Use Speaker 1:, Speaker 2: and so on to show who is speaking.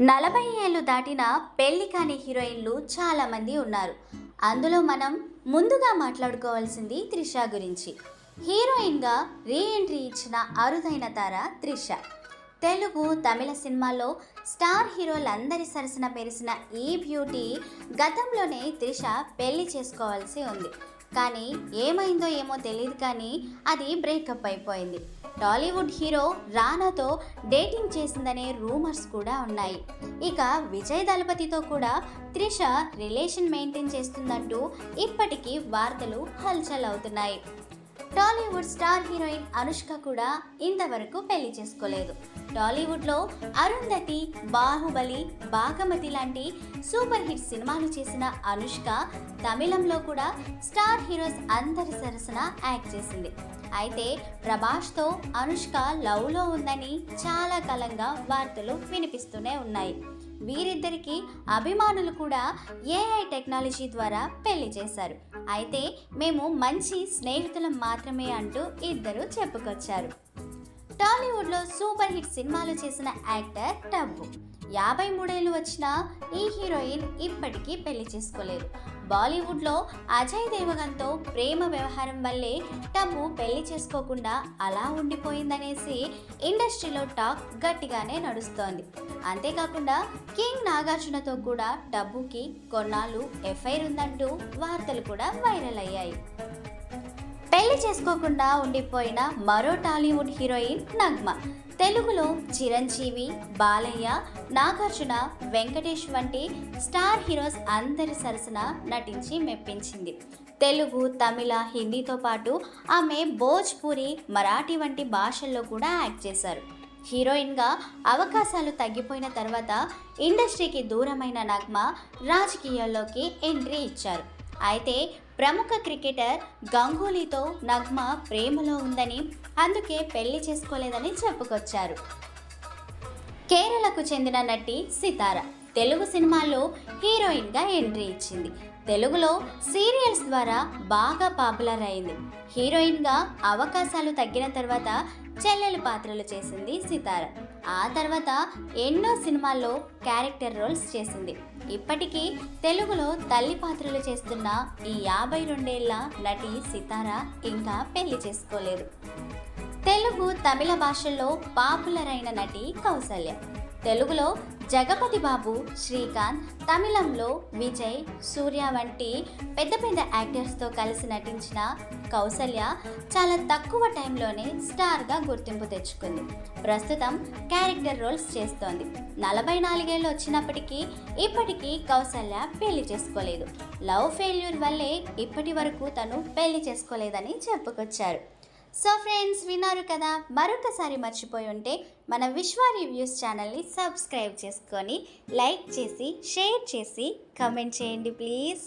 Speaker 1: నలభై ఏళ్ళు దాటిన పెళ్ళి కాని హీరోయిన్లు చాలామంది ఉన్నారు. అందులో మనం ముందుగా మాట్లాడుకోవాల్సింది త్రిష గురించి. హీరోయిన్గా రీ ఎంట్రీ ఇచ్చిన అరుదైన తార త్రిష. తెలుగు తమిళ సినిమాల్లో స్టార్ హీరోలందరి సరసన మెరిసిన ఈ బ్యూటీ గతంలోనే త్రిష పెళ్ళి చేసుకోవాల్సి ఉంది. కానీ ఏమైందో ఏమో తెలియదు కానీ అది బ్రేకప్ అయిపోయింది. టాలీవుడ్ హీరో రానాతో డేటింగ్ చేసిందనే రూమర్స్ కూడా ఉన్నాయి. ఇక విజయ్ దళపతితో కూడా త్రిష రిలేషన్ మెయింటైన్ చేస్తుందంటూ ఇప్పటికీ వార్తలు హల్చల్ అవుతున్నాయి. టాలీవుడ్ స్టార్ హీరోయిన్ అనుష్క కూడా ఇంతవరకు పెళ్ళి చేసుకోలేదు. టాలీవుడ్లో అరుంధతి బాహుబలి బాగమతి లాంటి సూపర్ హిట్ సినిమాలు చేసిన అనుష్క తమిళంలో కూడా స్టార్ హీరోస్ అందరి సరసన యాక్ట్ చేసింది. అయితే ప్రభాష్తో అనుష్క లవ్లో ఉందని చాలా కాలంగా వార్తలు వినిపిస్తూనే ఉన్నాయి. వీరిద్దరికీ అభిమానులు కూడా ఏఐ టెక్నాలజీ ద్వారా పెళ్ళి చేశారు. అయితే మేము మంచి స్నేహితులం మాత్రమే అంటూ ఇద్దరు చెప్పుకొచ్చారు. టాలీవుడ్లో సూపర్ హిట్ సినిమాలు చేసిన యాక్టర్ టబ్బు. యాభై మూడేళ్ళు వచ్చిన ఈ హీరోయిన్ ఇప్పటికీ పెళ్ళి చేసుకోలేదు. బాలీవుడ్లో అజయ్ దేవగన్తో ప్రేమ వ్యవహారం వల్లే టబు పెళ్ళి చేసుకోకుండా అలా ఉండిపోయిందనేసి ఇండస్ట్రీలో టాక్ గట్టిగానే నడుస్తోంది. అంతేకాకుండా కింగ్ నాగార్జునతో కూడా టబుకి కొన్నాళ్ళు ఎఫ్ఐఆర్ ఉందంటూ వార్తలు కూడా వైరల్ అయ్యాయి. చేసుకోకుండా ఉండిపోయిన మరో టాలీవుడ్ హీరోయిన్ నగ్మ. తెలుగులో చిరంజీవి బాలయ్య నాగార్జున వెంకటేష్ వంటి స్టార్ హీరోస్ అందరి సరసన నటించి మెప్పించింది. తెలుగు తమిళ హిందీతో పాటు ఆమె భోజ్పూరి మరాఠీ వంటి భాషల్లో కూడా యాక్ట్ చేశారు. హీరోయిన్గా అవకాశాలు తగ్గిపోయిన తర్వాత ఇండస్ట్రీకి దూరమైన నగ్మ రాజకీయాల్లోకి ఎంట్రీ ఇచ్చారు. అయితే ప్రముఖ క్రికెటర్ గంగూలీతో నగ్మ ప్రేమలో ఉందని అందుకే పెళ్ళి చేసుకోలేదని చెప్పుకొచ్చారు. కేరళకు చెందిన నటి సితార తెలుగు సినిమాల్లో హీరోయిన్గా ఎంట్రీ ఇచ్చింది. తెలుగులో సీరియల్స్ ద్వారా బాగా పాపులర్ అయింది. హీరోయిన్గా అవకాశాలు తగ్గిన తర్వాత చెల్లెలు పాత్రలు చేసింది సితార. ఆ తర్వాత ఎన్నో సినిమాల్లో క్యారెక్టర్ రోల్స్ చేసింది. ఇప్పటికీ తెలుగులో తల్లి పాత్రలు చేస్తున్న ఈ యాభై రెండేళ్ళ నటి సితార ఇంకా పెళ్ళి చేసుకోలేదు. తెలుగు తమిళ భాషల్లో పాపులర్ అయిన నటి కౌసల్య. తెలుగులో జగపతి బాబు శ్రీకాంత్ తమిళంలో విజయ్ సూర్య వంటి పెద్ద పెద్ద యాక్టర్స్తో కలిసి నటించిన కౌసల్య చాలా తక్కువ టైంలోనే స్టార్గా గుర్తింపు తెచ్చుకుంది. ప్రస్తుతం క్యారెక్టర్ రోల్స్ చేస్తోంది. నలభై నాలుగేళ్ళు వచ్చినప్పటికీ ఇప్పటికీ కౌసల్య పెళ్ళి చేసుకోలేదు. లవ్ ఫెయిల్యూర్ వల్లే ఇప్పటి వరకు తను పెళ్ళి చేసుకోలేదని చెప్పుకొచ్చారు. సో ఫ్రెండ్స్ విన్నారు కదా మరొకసారి మర్చిపోయి ఉంటే మన విశ్వ రివ్యూస్ ఛానల్ని సబ్స్క్రైబ్ చేసుకొని లైక్ చేసి షేర్ చేసి కమెంట్ చేయండి ప్లీజ్